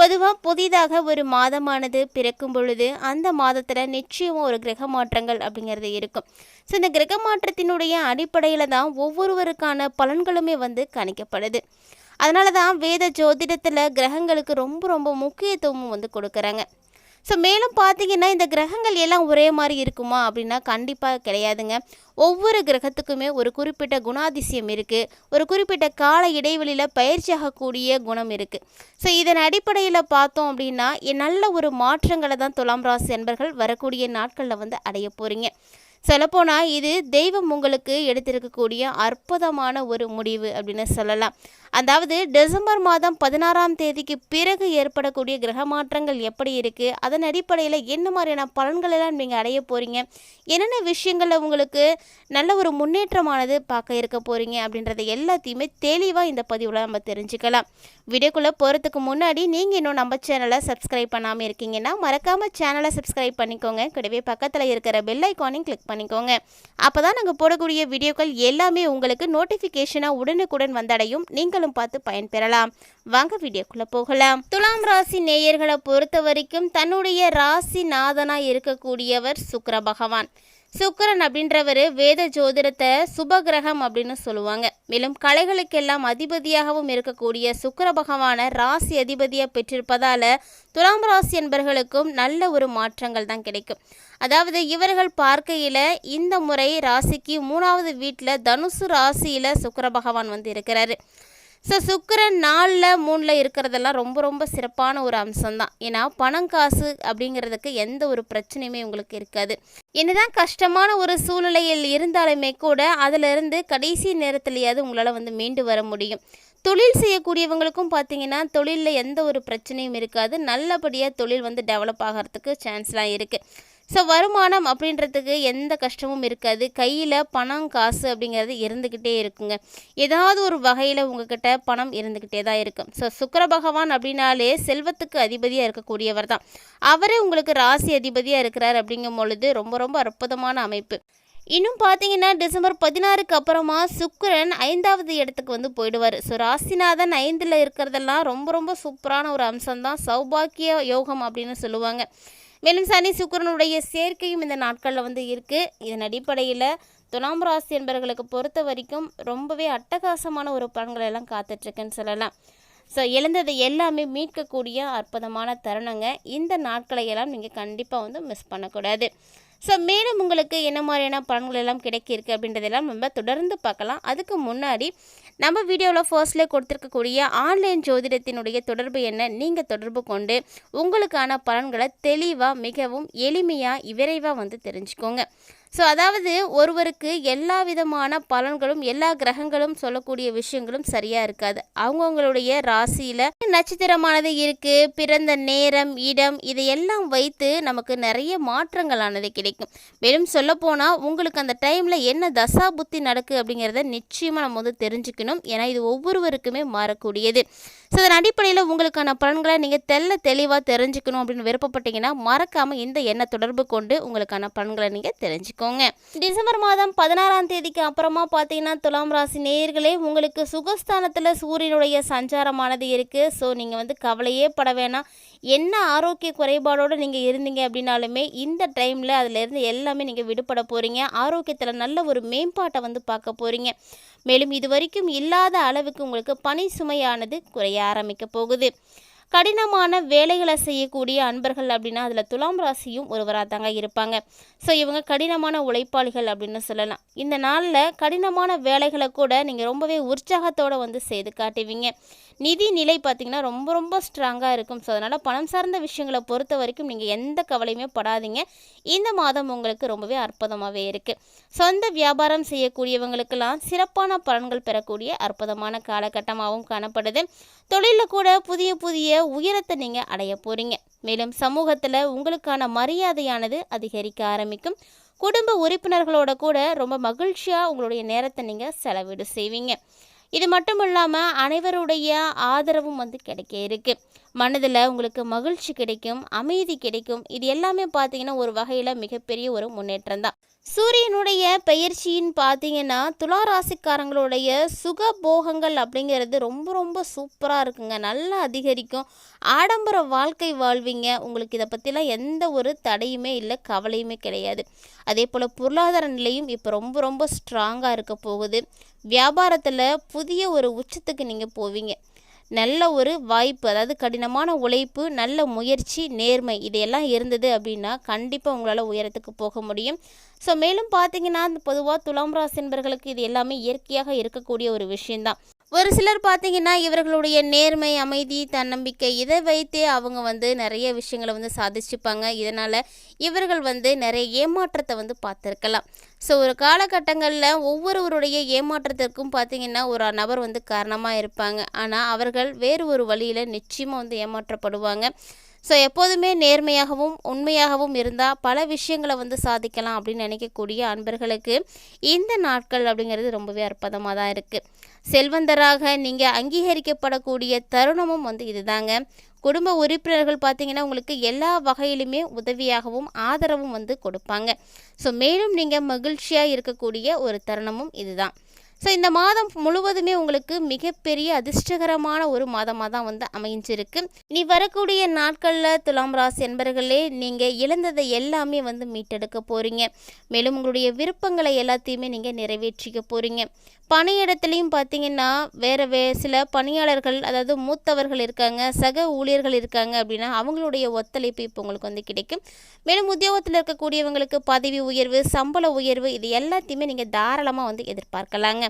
பொதுவாக புதிதாக ஒரு மாதமானது பிறக்கும் பொழுது அந்த மாதத்தில் நிச்சயமாக ஒரு கிரக மாற்றங்கள் அப்படிங்கிறது இருக்கும். ஸோ இந்த கிரக மாற்றத்தினுடைய அடிப்படையில் தான் ஒவ்வொருவருக்கான பலன்களுமே வந்து கணிக்கப்படுது. அதனால தான் வேத ஜோதிடத்தில் கிரகங்களுக்கு ரொம்ப ரொம்ப முக்கியத்துவமும் வந்து கொடுக்குறாங்க. ஸோ மேலும் பார்த்தீங்கன்னா இந்த கிரகங்கள் எல்லாம் ஒரே மாதிரி இருக்குமா அப்படின்னா கண்டிப்பாக கிடையாதுங்க. ஒவ்வொரு கிரகத்துக்குமே ஒரு குறிப்பிட்ட குணாதிசயம் இருக்குது ஒரு குறிப்பிட்ட கால இடைவெளியில் பயிற்சியாகக்கூடிய குணம் இருக்குது ஸோ இதன் அடிப்படையில் பார்த்தோம் அப்படின்னா நல்ல ஒரு மாற்றங்களை தான் துலாம் ராசி என்பர்கள் வரக்கூடிய நாட்களில் வந்து அடைய போகிறீங்க சொல்லப்போனால் இது தெய்வம் உங்களுக்கு எடுத்திருக்கக்கூடிய அற்புதமான ஒரு முடிவு அப்படின்னு சொல்லலாம். அதாவது டிசம்பர் மாதம் பதினாறாம் தேதிக்கு பிறகு ஏற்படக்கூடிய கிரக மாற்றங்கள் எப்படி இருக்குது அதன் அடிப்படையில் என்ன மாதிரியான பலன்கள் எல்லாம் நீங்கள் அடைய போகிறீங்க என்னென்ன விஷயங்களில் உங்களுக்கு நல்ல ஒரு முன்னேற்றமானது பார்க்க இருக்க போகிறீங்க அப்படின்றத எல்லாத்தையுமே தெளிவாக இந்த பதிவில் நம்ம தெரிஞ்சுக்கலாம். வீடியோக்குள்ளே போகிறதுக்கு முன்னாடி நீங்கள் இன்னும் நம்ம சேனலை சப்ஸ்கிரைப் பண்ணாமல் இருக்கீங்கன்னா மறக்காமல் சேனலை சப்ஸ்கிரைப் பண்ணிக்கோங்க. கூடவே பக்கத்தில் இருக்கிற பெல் ஐக்கானையும் கிளிக் பண்ணிக்கோங்க. அப்போ தான் நாங்கள் போடக்கூடிய வீடியோக்கள் எல்லாமே உங்களுக்கு நோட்டிஃபிகேஷனாக உடனுக்குடன் வந்தடையும். நீங்களும் பார்த்து பயன்பெறலாம். வாங்க வீடியோக்குள்ளே போகலாம். துலாம் ராசி நேயர்களை பொறுத்த வரைக்கும் தன்னுடைய ராசி நாதனாக இருக்கக்கூடியவர் சுக்கர பகவான். சுக்கரன் அப்படின்றவர் வேத ஜோதிடத்தை சுபகிரகம் அப்படின்னு சொல்லுவாங்க. மேலும் கலைகளுக்கெல்லாம் அதிபதியாகவும் இருக்கக்கூடிய சுக்கர பகவானை ராசி அதிபதியாக பெற்றிருப்பதால் துலாம் ராசி என்பர்களுக்கும் நல்ல ஒரு மாற்றங்கள் தான் கிடைக்கும். அதாவது இவர்கள் பார்க்கையில் இந்த முறை ராசிக்கு மூணாவது வீட்டில் தனுசு ராசியில் சுக்கர பகவான் வந்து இருக்கிறாரு. ஸோ சுக்கிரன் நாலில் மூணில் இருக்கிறதெல்லாம் ரொம்ப ரொம்ப சிறப்பான ஒரு அம்சம்தான். ஏன்னா பணம் காசு அப்படிங்கிறதுக்கு எந்த ஒரு பிரச்சனையுமே உங்களுக்கு இருக்காது. என்னதான் கஷ்டமான ஒரு சூழ்நிலையில் இருந்தாலுமே கூட அதிலிருந்து கடைசி நேரத்துலையாவது உங்களால் வந்து மீண்டு வர முடியும். தொழில் செய்யக்கூடியவங்களுக்கும் பார்த்தீங்கன்னா தொழிலில் எந்த ஒரு பிரச்சனையும் இருக்காது. நல்லபடியாக தொழில் வந்து டெவலப் ஆகிறதுக்கு சான்ஸ்லாம் இருக்குது ஸோ வருமானம் அப்படின்றதுக்கு எந்த கஷ்டமும் இருக்காது. கையில் பணம் காசு அப்படிங்கிறது இருந்துக்கிட்டே இருக்குங்க. ஏதாவது ஒரு வகையில் உங்ககிட்ட பணம் இருந்துக்கிட்டே தான் இருக்கும். ஸோ சுக்கிர பகவான் அப்படின்னாலே செல்வத்துக்கு அதிபதியாக இருக்கக்கூடியவர் தான். அவரே உங்களுக்கு ராசி அதிபதியாக இருக்கிறார் அப்படிங்கும் பொழுது ரொம்ப ரொம்ப அற்புதமான அமைப்பு. இன்னும் பார்த்தீங்கன்னா டிசம்பர் பதினாறுக்கு அப்புறமா சுக்கிரன் ஐந்தாவது இடத்துக்கு வந்து போயிடுவார். ஸோ ராசிநாதன் ஐந்தில் இருக்கிறதெல்லாம் ரொம்ப ரொம்ப சூப்பரான ஒரு அம்சம்தான். சௌபாக்கிய யோகம் அப்படின்னு சொல்லுவாங்க. மேலும் சனி சுக்கரனுடைய சேர்க்கையும் இந்த நாட்களில் வந்து இருக்குது இதன் அடிப்படையில் துலாம் ராசி என்பவர்களுக்கு பொறுத்த வரைக்கும் ரொம்பவே அட்டகாசமான ஒரு பலன்கள் எல்லாம் காத்துட்ருக்குன்னு சொல்லலாம். ஸோ எழுந்ததை எல்லாமே மீட்கக்கூடிய அற்புதமான தருணங்க. இந்த நாட்களை எல்லாம் நீங்கள் கண்டிப்பாக வந்து மிஸ் பண்ணக்கூடாது. ஸோ மேலும் உங்களுக்கு என்ன மாதிரியான பலன்கள் எல்லாம் கிடைக்கிருக்கு அப்படின்றதெல்லாம் நம்ம தொடர்ந்து பார்க்கலாம். அதுக்கு முன்னாடி நம்ம வீடியோவில் ஃபர்ஸ்ட்லேயே கொடுத்துருக்கக்கூடிய ஆன்லைன் ஜோதிடத்தினுடைய தொடர்பு என்ன? நீங்கள் தொடர்பு கொண்டு உங்களுக்கான பலன்களை தெளிவாக மிகவும் எளிமையாக விரைவாக வந்து தெரிஞ்சுக்கோங்க. ஸோ அதாவது ஒருவருக்கு எல்லா விதமான பலன்களும் எல்லா கிரகங்களும் சொல்லக்கூடிய விஷயங்களும் சரியாக இருக்காது. அவங்கவுங்களுடைய ராசியில் நட்சத்திரமானது இருக்குது பிறந்த நேரம் இடம் இதையெல்லாம் வைத்து நமக்கு நிறைய மாற்றங்களானது கிடைக்கும். மேலும் சொல்லப்போனால் உங்களுக்கு அந்த டைமில் என்ன தசா புத்தி நடக்கு அப்படிங்கிறத நிச்சயமாக நம்ம வந்து தெரிஞ்சுக்கணும். ஏன்னா இது ஒவ்வொருவருக்குமே மாறக்கூடியது. ஸோ அதன் அடிப்படையில் உங்களுக்கான பலன்களை நீங்கள் தெல்ல தெளிவாக தெரிஞ்சுக்கணும் அப்படின்னு விருப்பப்பட்டீங்கன்னா மறக்காமல் இந்த எண்ண தொடர்பு கொண்டு உங்களுக்கான பலன்களை நீங்கள் தெரிஞ்சுக்கணும் வச்சுக்கோங்க டிசம்பர் மாதம் பதினாறாம் தேதிக்கு அப்புறமா பார்த்தீங்கன்னா துலாம் ராசி நேயர்களே உங்களுக்கு சுகஸ்தானத்தில் சூரியனுடைய சஞ்சாரமானது இருக்குது ஸோ நீங்கள் வந்து கவலையே பட வேணாம். என்ன ஆரோக்கிய குறைபாடோடு நீங்கள் இருந்தீங்க அப்படின்னாலுமே இந்த டைமில் அதிலேருந்து எல்லாமே நீங்கள் விடுபட போகிறீங்க ஆரோக்கியத்தில் நல்ல ஒரு மேம்பாட்டை வந்து பார்க்க போகிறீங்க மேலும் இது வரைக்கும் இல்லாத அளவுக்கு உங்களுக்கு பனி சுமையானது குறைய ஆரம்பிக்க போகுது. கடினமான வேலைகளை செய்யக்கூடிய அன்பர்கள் அப்படின்னா அதில் துலாம் ராசியும் ஒருவராக தாங்க இருப்பாங்க. ஸோ இவங்க கடினமான உழைப்பாளிகள் அப்படின்னு சொல்லலாம். இந்த நாளில் கடினமான வேலைகளை கூட நீங்கள் ரொம்பவே உற்சாகத்தோடு வந்து செய்து காட்டுவீங்க. நிதி நிலை பார்த்திங்கன்னா ரொம்ப ரொம்ப ஸ்ட்ராங்காக இருக்கும். ஸோ அதனால் பணம் சார்ந்த விஷயங்களை பொறுத்த வரைக்கும் நீங்கள் எந்த கவலையுமே படாதீங்க. இந்த மாதம் உங்களுக்கு ரொம்பவே அற்புதமாகவே இருக்குது சொந்த வியாபாரம் செய்யக்கூடியவங்களுக்கெல்லாம் சிறப்பான பலன்கள் பெறக்கூடிய அற்புதமான காலகட்டமாகவும் காணப்படுது. தொழிலில் கூட புதிய புதிய உயரத்தை நீங்கள் அடைய போகிறீங்க மேலும் சமூகத்தில் உங்களுக்கான மரியாதையானது அதிகரிக்க ஆரம்பிக்கும். குடும்ப உறுப்பினர்களோட கூட ரொம்ப மகிழ்ச்சியாக உங்களுடைய நேரத்தை நீங்கள் செலவீடு செய்வீங்க. இது மட்டும் இல்லாமல் அனைவருடைய ஆதரவும் வந்து கிடைக்க இருக்குது மனதில் உங்களுக்கு மகிழ்ச்சி கிடைக்கும் அமைதி கிடைக்கும். இது எல்லாமே பார்த்தீங்கன்னா ஒரு வகையில் மிகப்பெரிய ஒரு முன்னேற்றம் தான் சூரியனுடைய பெயர்ச்சின்னு பார்த்தீங்கன்னா துலா ராசிக்காரங்களுடைய சுக போகங்கள் அப்படிங்கிறது ரொம்ப ரொம்ப சூப்பராக இருக்குங்க. நல்லா அதிகரிக்கும். ஆடம்பர வாழ்க்கை வாழ்வீங்க. உங்களுக்கு இதை பற்றிலாம் எந்த ஒரு தடையுமே இல்லை கவலையுமே கிடையாது. அதே போல் பொருளாதார நிலையும் இப்போ ரொம்ப ரொம்ப ஸ்ட்ராங்காக இருக்க போகுது. வியாபாரத்தில் புதிய ஒரு உச்சத்துக்கு நீங்கள் போவீங்க. நல்ல ஒரு வாய்ப்பு அதாவது கடினமான உழைப்பு நல்ல முயற்சி நேர்மை இதையெல்லாம் இருந்தது அப்படின்னா கண்டிப்பாக உங்களால் உயரத்துக்கு போக முடியும். ஸோ மேலும் பார்த்தீங்கன்னா பொதுவாக துலாம் ராசி என்பர்களுக்கு இது எல்லாமே இயற்கையாக இருக்கக்கூடிய ஒரு விஷயம்தான். ஒரு சிலர் பார்த்தீங்கன்னா இவர்களுடைய நேர்மை அமைதி தன்னம்பிக்கை இதை வைத்தே அவங்க வந்து நிறைய விஷயங்களை வந்து சாதிச்சுப்பாங்க. இதனால் இவர்கள் வந்து நிறைய ஏமாற்றத்தை வந்து பார்த்துருக்கலாம். ஸோ ஒரு காலகட்டங்களில் ஒவ்வொருவருடைய ஏமாற்றத்திற்கும் பார்த்தீங்கன்னா ஒரு நபர் வந்து காரணமாக இருப்பாங்க. ஆனால் அவர்கள் வேறு ஒரு வழியில் நிச்சயமாக வந்து ஏமாற்றப்படுவாங்க. ஸோ எப்போதுமே நேர்மையாகவும் உண்மையாகவும் இருந்தால் பல விஷயங்களை வந்து சாதிக்கலாம் அப்படின்னு நினைக்கக்கூடிய அன்பர்களுக்கு இந்த நாட்கள் அப்படிங்கிறது ரொம்பவே அற்புதமாக தான் இருக்குது செல்வந்தராக நீங்கள் அங்கீகரிக்கப்படக்கூடிய தருணமும் வந்து இதுதாங்க. குடும்ப உறுப்பினர்கள் பார்த்தீங்கன்னா உங்களுக்கு எல்லா வகையிலுமே உதவியாகவும் ஆதரவும் வந்து கொடுப்பாங்க. ஸோ மேலும் நீங்கள் மகிழ்ச்சியாக இருக்கக்கூடிய ஒரு தருணமும் இதுதான். ஸோ இந்த மாதம் முழுவதுமே உங்களுக்கு மிகப்பெரிய அதிர்ஷ்டகரமான ஒரு மாதமாக தான் வந்து அமைஞ்சிருக்கு. இனி வரக்கூடிய நாட்களில் துலாம் ராசி என்பர்களே நீங்கள் இழந்ததை எல்லாமே வந்து மீட்டெடுக்க போகிறீங்க மேலும் உங்களுடைய விருப்பங்களை எல்லாத்தையுமே நீங்கள் நிறைவேற்றிக்க போகிறீங்க பணியிடத்துலையும் பார்த்தீங்கன்னா வேறு வே சில பணியாளர்கள் அதாவது மூத்தவர்கள் இருக்காங்க சக ஊழியர்கள் இருக்காங்க அப்படின்னா அவங்களுடைய ஒத்துழைப்பு இப்போ உங்களுக்கு வந்து கிடைக்கும். மேலும் உத்தியோகத்தில் இருக்கக்கூடியவங்களுக்கு பதவி உயர்வு சம்பள உயர்வு இது எல்லாத்தையுமே நீங்கள் தாராளமாக வந்து எதிர்பார்க்கலாங்க.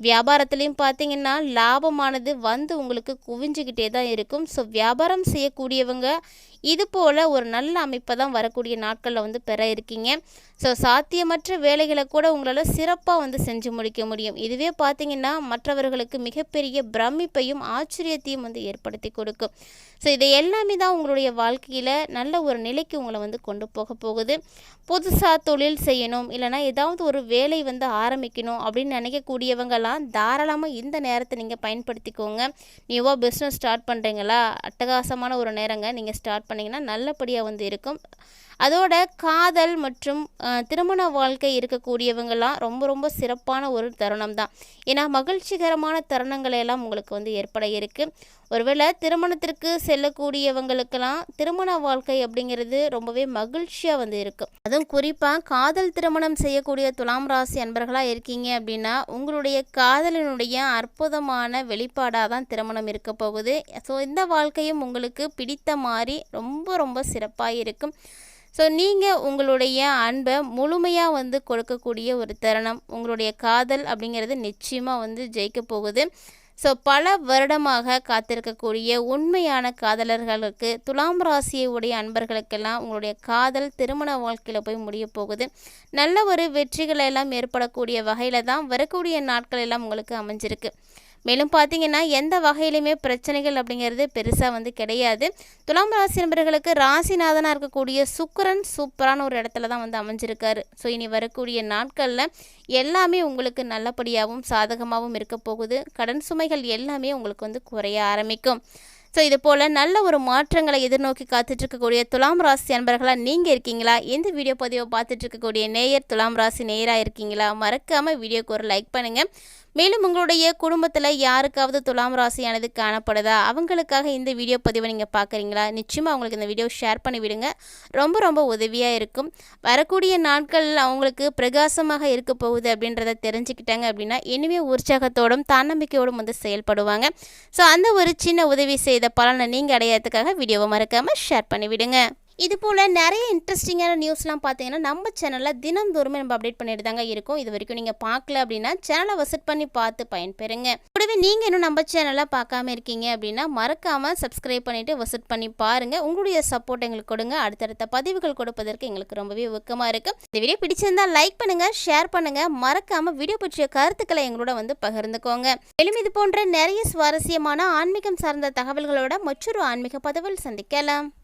வியாபாரத்துலேயும் பார்த்தீங்கன்னா லாபமானது வந்து உங்களுக்கு குவிஞ்சுக்கிட்டே தான் இருக்கும். ஸோ வியாபாரம் செய்யக்கூடியவங்க இது போல் ஒரு நல்ல அமைப்பை தான் வரக்கூடிய நாட்களில் வந்து பெற இருக்கீங்க. ஸோ சாத்தியமற்ற வேலைகளை கூட உங்களால் சிறப்பாக வந்து செஞ்சு முடிக்க முடியும். இதுவே பார்த்தீங்கன்னா மற்றவர்களுக்கு மிகப்பெரிய பிரமிப்பையும் ஆச்சரியத்தையும் வந்து ஏற்படுத்தி கொடுக்கும். ஸோ இதை எல்லாமே தான் உங்களுடைய வாழ்க்கையில் நல்ல ஒரு நிலைக்கு உங்களை வந்து கொண்டு போக போகுது. புதுசாக தொழில் செய்யணும் இல்லைனா ஏதாவது ஒரு வேலை வந்து ஆரம்பிக்கணும் அப்படின்னு நினைக்கக்கூடியவங்கெல்லாம் தாராளமாக இந்த நேரத்தை நீங்கள் பயன்படுத்திக்கோங்க. நியூவாக பிஸ்னஸ் ஸ்டார்ட் பண்ணுறீங்களா அட்டகாசமான ஒரு நேரங்க. நீங்கள் ஸ்டார்ட் பண்ணிங்கன்னா நல்லபடியாக வந்து இருக்கும். அதோட காதல் மற்றும் திருமண வாழ்க்கை இருக்கக்கூடியவங்கெல்லாம் ரொம்ப ரொம்ப சிறப்பான ஒரு தருணம் தான் ஏன்னா மகிழ்ச்சிகரமான தருணங்களை எல்லாம் உங்களுக்கு வந்து ஏற்பட இருக்குது ஒருவேளை திருமணத்திற்கு செல்லக்கூடியவங்களுக்கெல்லாம் திருமண வாழ்க்கை அப்படிங்கிறது ரொம்பவே மகிழ்ச்சியாக வந்து இருக்கும் அதுவும் குறிப்பாக காதல் திருமணம் செய்யக்கூடிய துலாம் ராசி அன்பர்களாக இருக்கீங்க அப்படின்னா உங்களுடைய காதலினுடைய அற்புதமான வெளிப்பாடாக தான் திருமணம் இருக்க போகுது. ஸோ இந்த வாழ்க்கையும் உங்களுக்கு பிடித்த மாதிரி ரொம்ப ரொம்ப சிறப்பாக இருக்கும். ஸோ நீங்கள் உங்களுடைய அன்பை முழுமையாக வந்து கொடுக்கக்கூடிய ஒரு தருணம் உங்களுடைய காதல் அப்படிங்கிறது நிச்சயமாக வந்து ஜெயிக்க போகுது. ஸோ பல வருடமாக காத்திருக்கக்கூடிய உண்மையான காதலர்களுக்கு துலாம் ராசியை உடைய அன்பர்களுக்கெல்லாம் உங்களுடைய காதல் திருமண வாழ்க்கையில் போய் முடிய போகுது. நல்ல ஒரு வெற்றிகள் எல்லாம் ஏற்படக்கூடிய வகையில் தான் வரக்கூடிய நாட்கள் எல்லாம் உங்களுக்கு அமைஞ்சிருக்கு. மேலும் பார்த்தீங்கன்னா எந்த வகையிலுமே பிரச்சனைகள் அப்படிங்கிறது பெருசாக வந்து கிடையாது. துலாம் ராசி நண்பர்களுக்கு ராசிநாதனாக இருக்கக்கூடிய சுக்கரன் சூப்பரான ஒரு இடத்துல தான் வந்து அமைஞ்சிருக்காரு. ஸோ இனி வரக்கூடிய நாட்களில் எல்லாமே உங்களுக்கு நல்லபடியாகவும் சாதகமாகவும் இருக்க போகுது. கடன் சுமைகள் எல்லாமே உங்களுக்கு வந்து குறைய ஆரம்பிக்கும். ஸோ இது போல் நல்ல ஒரு மாற்றங்களை எதிர்நோக்கி காத்துட்டு இருக்கக்கூடிய துலாம் ராசி அன்பர்களாக நீங்கள் இருக்கீங்களா? இந்த வீடியோ பதிவை பார்த்துட்டு இருக்கக்கூடிய நேயர் துலாம் ராசி நேயராக இருக்கீங்களா? மறக்காமல் வீடியோக்கு ஒரு லைக் பண்ணுங்கள் மேலும் உங்களுடைய குடும்பத்தில் யாருக்காவது துலாம் ராசியானது காணப்படுதா? அவங்களுக்காக இந்த வீடியோ பதிவை நீங்கள் பார்க்குறீங்களா நிச்சயமாக அவங்களுக்கு இந்த வீடியோ ஷேர் பண்ணி விடுங்க ரொம்ப ரொம்ப உதவியாக இருக்கும். வரக்கூடிய நாட்களில் அவங்களுக்கு பிரகாசமாக இருக்க போகுது அப்படின்றத தெரிஞ்சுக்கிட்டாங்க அப்படின்னா இனிமே உற்சாகத்தோடும் தன்னம்பிக்கையோடும் வந்து செயல்படுவாங்க. ஸோ அந்த ஒரு சின்ன உதவி செய்த பலனை நீங்கள் அடையிறதுக்காக வீடியோவை மறக்காமல் ஷேர் பண்ணிவிடுங்க. இது போல் நிறைய இன்ட்ரெஸ்டிங்கான நியூஸ்லாம் பார்த்தீங்கன்னா நம்ம சேனலில் தினந்தோறுமே நம்ம அப்டேட் பண்ணிட்டு தாங்க இருக்கும். இது வரைக்கும் நீங்கள் பார்க்கல அப்படின்னா சேனலை விசிட் பண்ணி பார்த்து பயன்பெறுங்க. கூடவே நீங்கள் இன்னும் நம்ம சேனலை பார்க்காம இருக்கீங்க அப்படின்னா மறக்காமல் சப்ஸ்கிரைப் பண்ணிவிட்டு விசிட் பண்ணி பாருங்கள் உங்களுடைய சப்போர்ட் எங்களுக்கு கொடுங்க. அடுத்தடுத்த பதிவுகள் கொடுப்பதற்கு எங்களுக்கு ரொம்பவே ஊக்கமாக இருக்குது இந்த வீடியோ பிடிச்சிருந்தால் லைக் பண்ணுங்கள் ஷேர் பண்ணுங்கள் மறக்காமல் வீடியோ பற்றிய கருத்துக்களை எங்களோட வந்து பகிர்ந்துக்கோங்க. மேலும் இது போன்ற நிறைய சுவாரஸ்யமான ஆன்மீகம் சார்ந்த தகவல்களோட மற்றொரு ஆன்மீக பதிவில் சந்திக்கலாம்.